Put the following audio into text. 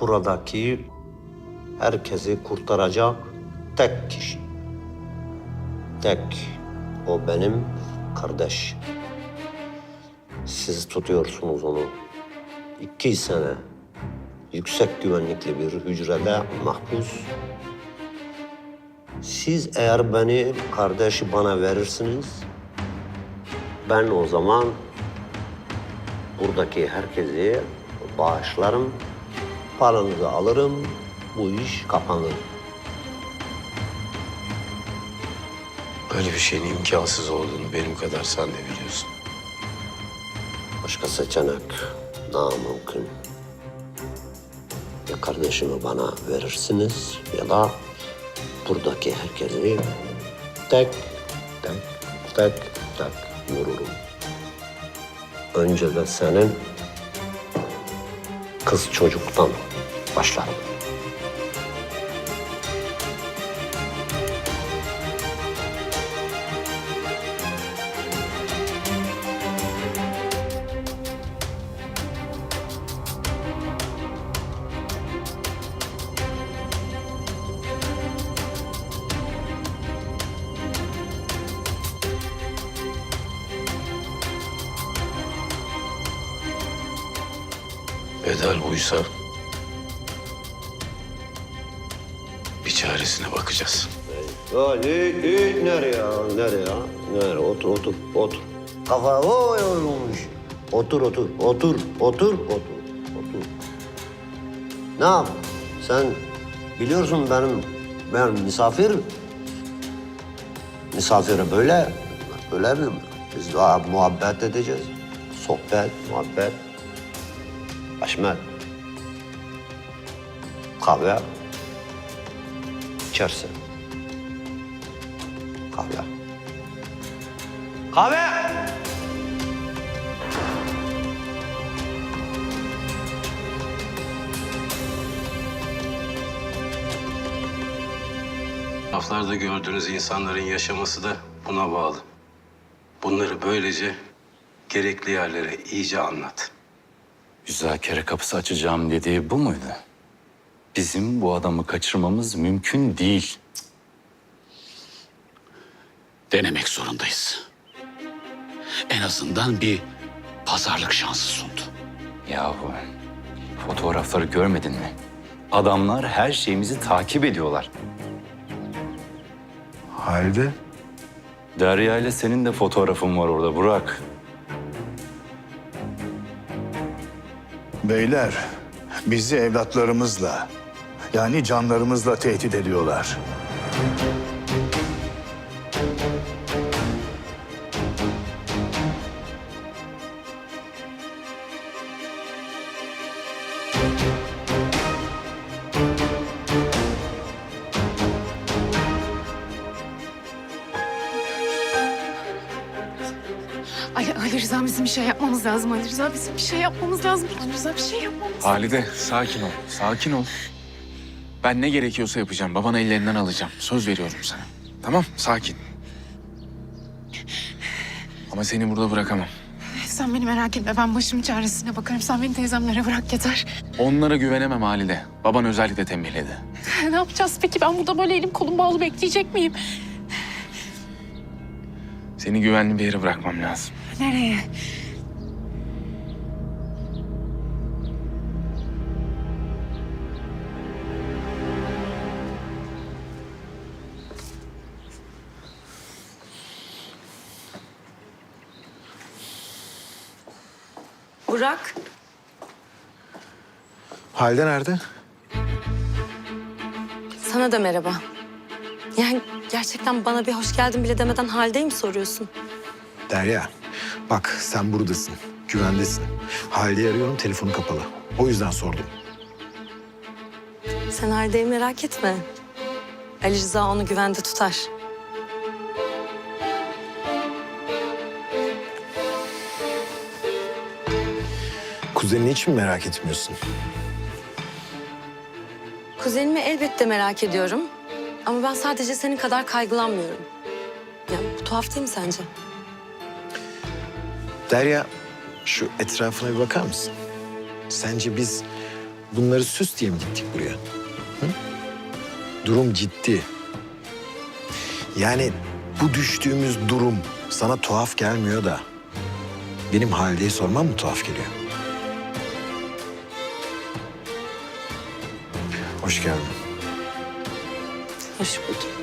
buradaki herkesi kurtaracak tek kişi. Tek. O benim kardeş. Siz tutuyorsunuz onu. İki sene yüksek güvenlikli bir hücrede mahpus. Siz eğer beni, kardeşi bana verirsiniz, ben o zaman buradaki herkesi bağışlarım, paranızı alırım, bu iş kapanır. Böyle bir şeyin imkansız olduğunu benim kadar sen de biliyorsun. Başka seçenek namümkün. Ya kardeşimi bana verirsiniz ya da buradaki herkesi tek tek tek tek vururum. Önce de senin kız çocuktan başlarım. Bedel buysa bir çaresine bakacağız. Ya ne, ne, nereye ya, nereye ya? Nereye? Otur, otur, otur. Kafa oy oy olmuş. Otur, otur, otur, otur, otur, otur. Ne yap? Sen biliyorsun benim, ben misafir. Misafire böyle, böyle mi? Biz daha muhabbet edeceğiz. Sohbet, muhabbet. Haşmet. Kahve. İçersin. Kahve. Kahve! Laflarda gördüğünüz insanların yaşaması da buna bağlı. Bunları böylece gerekli yerlere iyice anlat. Müzakere kapısı açacağım dediği bu muydu? Bizim bu adamı kaçırmamız mümkün değil. Denemek zorundayız. En azından bir pazarlık şansı sundu. Yahu fotoğrafları görmedin mi? Adamlar her şeyimizi takip ediyorlar. Halde Derya ile senin de fotoğrafın var orada Burak. Beyler bizi evlatlarımızla yani canlarımızla tehdit ediyorlar. Ali, Ali Rıza bizim bir şey yapmamız lazım. Ali Rıza bizim bir şey yapmamız lazım. Ali Rıza bir şey yapmamız lazım. Halide sakin ol. Sakin ol. Ben ne gerekiyorsa yapacağım. Babanı ellerinden alacağım. Söz veriyorum sana. Tamam sakin. Ama seni burada bırakamam. Sen beni merak etme. Ben başımın çaresine bakarım. Sen beni teyzemlere bırak yeter. Onlara güvenemem Halide. Baban özellikle tembihledi. ne yapacağız peki? Ben burada böyle elim kolum bağlı bekleyecek miyim? Seni güvenli bir yere bırakmam lazım. Nereye? Burak, Halde nerede? sana da merhaba. Yani gerçekten bana bir hoş geldin bile demeden haldeyim soruyorsun. Derya, bak sen buradasın, güvendesin. Halide'yi arıyorum, telefonu kapalı. O yüzden sordum. Sen haldeyi merak etme. Ali Rıza onu güvende tutar. Kuzenini hiç mi merak etmiyorsun? Kuzenimi elbette merak ediyorum. Ama ben sadece senin kadar kaygılanmıyorum. Ya bu tuhaf değil mi sence? Derya, şu etrafına bir bakar mısın? Sence biz bunları süs diye mi gittik buraya? Hı? Durum ciddi. Yani bu düştüğümüz durum sana tuhaf gelmiyor da benim Halide'yi sormam mı tuhaf geliyor? Hoş geldin. Hoş bulduk.